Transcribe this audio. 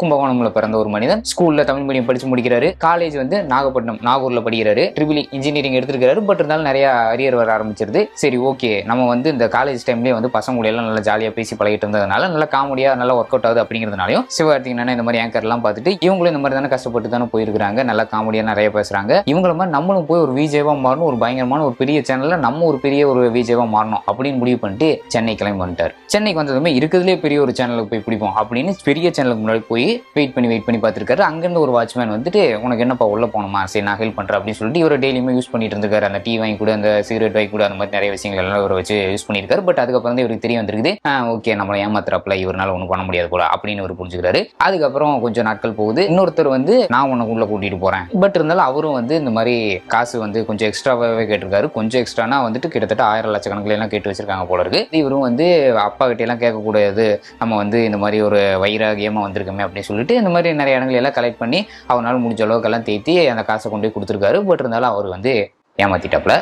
கும்பகோணம்ல பிறந்த ஒரு மனிதன். ஸ்கூல்ல தமிழ் மீடியம் படிச்சு முடிக்கிறாரு. காலேஜ் வந்து நாகப்பட்டினம் நாகூர்ல படிக்கிறாரு. ட்ரிபிள் இன்ஜினியரிங் எடுத்திருக்காரு பட் இருந்தாலும் நிறைய அரியர் வர ஆரம்பிச்சிருது. சரி ஓகே நம்ம வந்து இந்த காலேஜ் டைம்லயே வந்து பசங்க கூட எல்லாம் நல்லா ஜாலியா பேசி பழகிட்டு இருந்ததுனால நல்லா காமெடியா நல்லா ஒர்க் அவுட் ஆகுது அப்படிங்கிறதுனாலையும் சிவகார்த்திகேயன் இந்த மாதிரி ஆங்கர் எல்லாம் பார்த்துட்டு இவங்களும் இந்த மாதிரி தானே கஷ்டப்பட்டு தானே போயிருக்காங்க நல்லா காமெடியா நிறைய பேசுறாங்க. இவங்கள மாதிரி நம்மளும் போய் ஒரு விஜயவா மாறணும். ஒரு பயங்கரமான ஒரு பெரிய சேனல்ல நம்ம ஒரு பெரிய ஒரு விஜயவா மாறணும் அப்படின்னு முடிவு பண்ணிட்டு சென்னை கிளம்பி வந்துட்டார். சென்னைக்கு வந்ததுமே இருக்கிறதுலே பெரிய ஒரு சேனலுக்கு போய் பிடிப்போம் அப்படின்னு பெரிய சேனலுக்கு முன்னாடி போய் வெயிட் பண்ணி வெயிட் பண்ணி பார்த்துருக்காரு. அங்கேருந்து ஒரு வாட்ச்மேன் வந்துட்டு உனக்கு என்னப்பா உள்ள போகணுமா? சரி நான் ஹெல்ப் பண்ணுறேன் அப்படின்னு சொல்லிட்டு இவர் டெய்லியுமே யூஸ் பண்ணிட்டு இருந்திருக்காரு. அந்த டீ வாங்கி கூட அந்த சிகரெட் வாங்கி கூட அந்த மாதிரி நிறைய விஷயங்கள் எல்லாம் இவர் வச்சு யூஸ் பண்ணியிருக்காரு. பட் அதுக்கப்புறம் தான் இவருக்கு தெரிய வந்திருக்குது. ஓகே நம்மளை ஏமாத்துறப்பல. இவரால் ஒன்றும் பண்ண முடியாது போல அப்படின்னு இவர் புரிஞ்சுக்கிறாரு. அதுக்கப்புறம் கொஞ்சம் நாட்கள் போகுது. இன்னொருத்தர் வந்து நான் உனக்கு உள்ள கூட்டிட்டு போறேன். பட் இருந்தாலும் அவரும் வந்து இந்த மாதிரி காசு வந்து கொஞ்சம் எக்ஸ்ட்ராவாகவே கேட்டிருக்காரு. கொஞ்சம் எக்ஸ்ட்ரானா வந்துட்டு கிட்டத்தட்ட ஆயிரம் லட்சக்கணக்கில் எல்லாம் கேட்டு வச்சிருக்காங்க போல இருக்கு. இவரும் வந்து அப்பா கிட்ட எல்லாம் கேட்கக்கூடாது. நம்ம வந்து இந்த மாதிரி ஒரு வைராகியமா வந்திருக்கோமே அப்படின்னு சொல்லிட்டு இந்த மாதிரி நிறைய இடங்கள் எல்லாம் கலெக்ட் பண்ணி அவரால் முடிஞ்ச அளவுக்கெல்லாம் தேத்தி அந்த காசை கொண்டு போய் கொடுத்துருக்காரு. பட் இருந்தாலும் அவர் வந்து ஏமாத்திட்டாப்புல.